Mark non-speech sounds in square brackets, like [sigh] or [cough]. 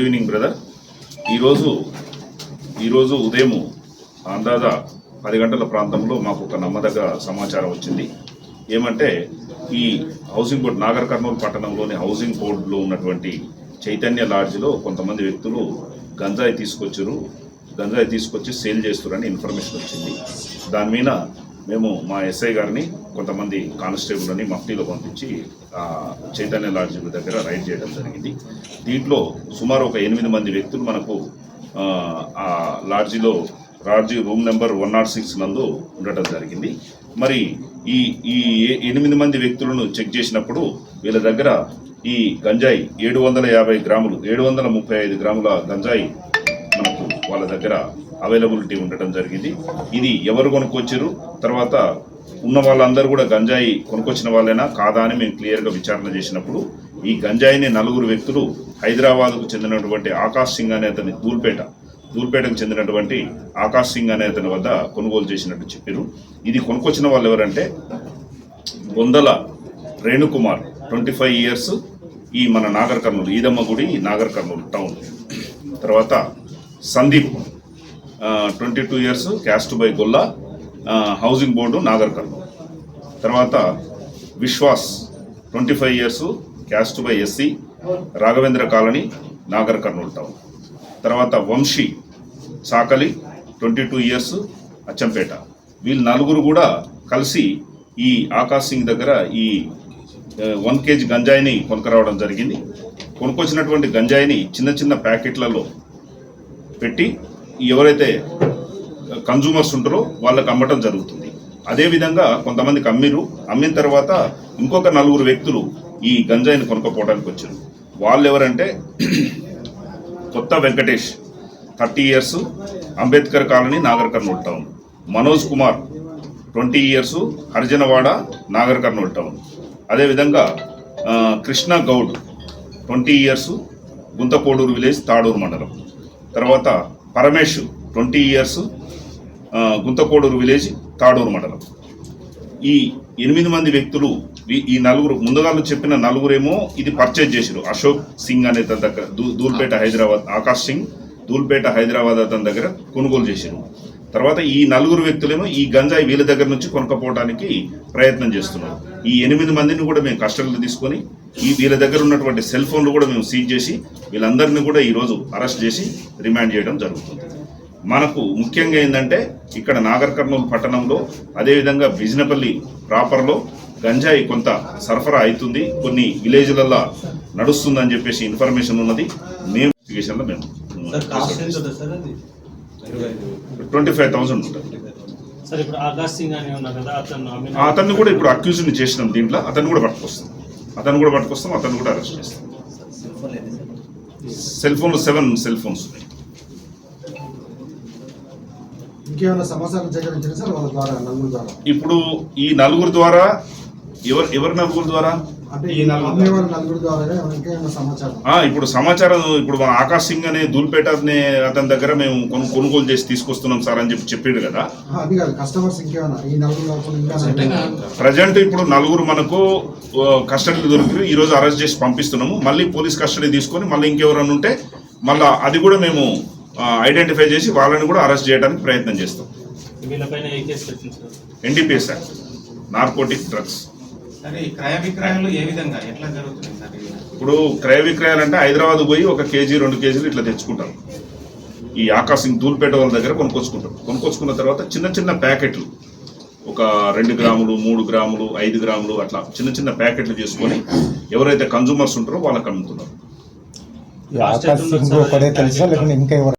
Evening brother. ఈరోజు ఈరోజు ఉదయం అందాజా పది గంటల ప్రాంతంలో మాకు ఒక నమ్మదగ్గ సమాచారం వచ్చింది. ఏమంటే ఈ హౌసింగ్ బోర్డ్ నాగర్ కర్నూలు పట్టణంలోని హౌసింగ్ బోర్డులో ఉన్నటువంటి చైతన్య లాడ్జ్లో కొంతమంది వ్యక్తులు గంజాయి తీసుకొచ్చారు గంజాయి తీసుకొచ్చి సేల్ చేస్తున్నారని ఇన్ఫర్మేషన్ వచ్చింది. దాని మీద మేము మా ఎస్ఐ గారిని కొంతమంది కానిస్టేబుల్ని మఫ్టీలో పంపించి చైతన్య లాడ్జ్ దగ్గర రైడ్ చేయడం జరిగింది. దీంట్లో సుమారు ఒక ఎనిమిది మంది వ్యక్తులు మనకు ఆ, లాడ్జిలో lodge room number one nought six నందు ఉండటం జరిగింది. మరి ఈ ఈ ఏ- ఎనిమిది మంది వ్యక్తులను చెక్ చేసినప్పుడు వీళ్ళ దగ్గర ఈ గంజాయి ఏడు వందల యాభై గ్రాములు ఏడు వందల ముప్పై ఐదు గ్రాముల గంజాయి మనకు వాళ్ళ దగ్గర అవైలబిలిటీ ఉండటం జరిగింది. ఇది ఎవరు కొనుక్కొచ్చారు తర్వాత ఉన్న వాళ్ళందరూ కూడా గంజాయి కొనుక్కొచ్చిన వాళ్ళైనా? కాదా అని మేము క్లియర్గా విచారణ చేసినప్పుడు ఈ గంజాయిని నలుగురు వ్యక్తులు హైదరాబాద్కు చెందినటువంటి ఆకాష్ సింగ్ అనే అతని దూల్పేట దూల్పేటకు చెందినటువంటి ఆకాష్ సింగ్ అనే అతని వద్ద కొనుగోలు చేసినట్టు చెప్పారు ఇది కొనుక్కొచ్చిన వాళ్ళు ఎవరంటే Bondala Renukumar twenty five years ఈ మన నాగర్ కర్నూలు ఈదమ్మ గుడి నాగర్ కర్నూలు టౌన్. తర్వాత Sandeep twenty two years caste by Golla housing board Nagarkurnool తర్వాత Vishwas twenty five years caste by SC Raghavendra colony Nagarkurnool town. తర్వాత Vamsi Sakali twenty two years Achampet. వీళ్ళు నలుగురు కూడా కలిసి ఈ ఆకాశ్ సింగ్ దగ్గర ఈ వన్ కేజీ గంజాయిని కొనుక్కరావడం జరిగింది. కొనుక్కొచ్చినటువంటి గంజాయిని చిన్న చిన్న ప్యాకెట్లలో పెట్టి ఎవరైతే కన్జూమర్స్ ఉంటారో వాళ్ళకి అమ్మటం జరుగుతుంది. అదేవిధంగా కొంతమందికి అమ్మిరు అమ్మిన తర్వాత ఇంకొక నలుగురు వ్యక్తులు ఈ గంజాయిని కొనుక్కోపోవడానికి వచ్చారు. వాళ్ళు ఎవరంటే [clears throat] Kotha Venkatesh thirty years Ambedkar colony Nagar Kurnool town. Manoj Kumar twenty years Harijanawada Nagar Kurnool town. అదేవిధంగా Krishna Goud twenty years Gunthakodur village Thadur మండలం. తర్వాత Paramesh twenty years Gunthakodur village Thadur మండలం. ఈ ఎనిమిది మంది వ్యక్తులు ఈ- ఈ నలుగురు ముందుగా చెప్పిన నలుగురేమో ఇది పర్చేజ్ చేశారు అశోక్ సింగ్ అనే తన దగ్గర దూ- దూల్పేట హైదరాబాద్ ఆకాష్ సింగ్ దూల్పేట హైదరాబాద్ అతని దగ్గర కొనుగోలు చేశారు తర్వాత ఈ నలుగురు వ్యక్తులేమో ఈ గంజాయి వీళ్ళ దగ్గర నుంచి కొనుక్కపోవడానికి ప్రయత్నం చేస్తున్నారు. ఈ ఎనిమిది మందిని కూడా మేము కస్టడీలో తీసుకొని ఈ వీళ్ళ దగ్గర ఉన్నటువంటి సెల్ ఫోన్లు కూడా మేము సీజ్ చేసి వీళ్ళందరినీ కూడా ఈరోజు అరెస్ట్ చేసి రిమాండ్ చేయడం జరుగుతుంది. మనకు ముఖ్యంగా ఏంటంటే ఇక్కడ నాగర్ కర్నూలు పట్టణంలో అదేవిధంగా బిజినపల్లి ప్రాపర్లో గంజాయి కొంత సరఫరా అవుతుంది. కొన్ని విలేజ్లలో నడుస్తుందని చెప్పేసి ఇన్ఫర్మేషన్ ఉన్నది. మేము ఇన్వెస్టిగేషన్లో మేము ట్వంటీ ఫైవ్ థౌసండ్ ఉంటుంది. సార్ ఇప్పుడు ఆకాశ్ సింగ్ అని ఉన్నారు కదా అతను I mean, అతన్ని కూడా ఇప్పుడు అక్యూజ్ని చేసినాం దీంట్లో. అతన్ని కూడా పట్టుకొస్తాం. అతన్ని కూడా పట్టుకొస్తాం అతన్ని కూడా అరెస్ట్ చేస్తాం. సెల్ ఫోన్లు సెవెన్ సెల్ ఫోన్స్ ఉన్నాయి. ఇంకేమైనా సమాచారం సేకరించారు సార్ వాళ్ళ ద్వారా నలుగురు ద్వారా. ఇప్పుడు ఈ నలుగురు ద్వారా ఎవరు ఎవరి నలుగురు ద్వారా? ఇప్పుడు సమాచారం ఇప్పుడు మన ఆకాశ్ సింగ్ అనే దూల్పేట అనే అతని దగ్గర మేము కొను కొనుగోలు చేసి తీసుకొస్తున్నాం సార్ అని చెప్పి చెప్పాడు కదా. ఆ, అది కాదు కస్టమర్స్ ఇంకేమైనా ఈ నలుగురు కాకుండా ఇంకా ప్రజెంట్ ఇప్పుడు నలుగురు మనకు కస్టడీలో దొరికి ఈ రోజు అరెస్ట్ చేసి పంపిస్తున్నాము. మళ్ళీ పోలీస్ కస్టడీ తీసుకొని మళ్ళీ ఇంకెవరైనా ఉంటే మళ్ళీ అది కూడా మేము ఐడెంటిఫై చేసి వాళ్ళని కూడా అరెస్ట్ చేయడానికి ప్రయత్నం చేస్తాం. Sir NDPS act narcotic drugs సరే క్రయ విక్రయాలు ఏ విధంగా? ఎట్లా జరుగుతుంది సార్ ఇది? ఇప్పుడు క్రయ విక్రయాలు అంటే హైదరాబాద్ పోయి ఒక కేజీ రెండు కేజీలు ఇట్లా తెచ్చుకుంటారు ఈ ఆకాశ్ దూల్పేట వాళ్ళ దగ్గర కొనుక్కొచ్చుకుంటారు కొనుక్కొచ్చుకున్న తర్వాత చిన్న చిన్న ప్యాకెట్లు ఒక రెండు గ్రాములు మూడు గ్రాములు ఐదు గ్రాములు అట్లా చిన్న చిన్న ప్యాకెట్లు చేసుకొని ఎవరైతే కన్జూమర్స్ ఉంటారో వాళ్ళకి అమ్ముతున్నారు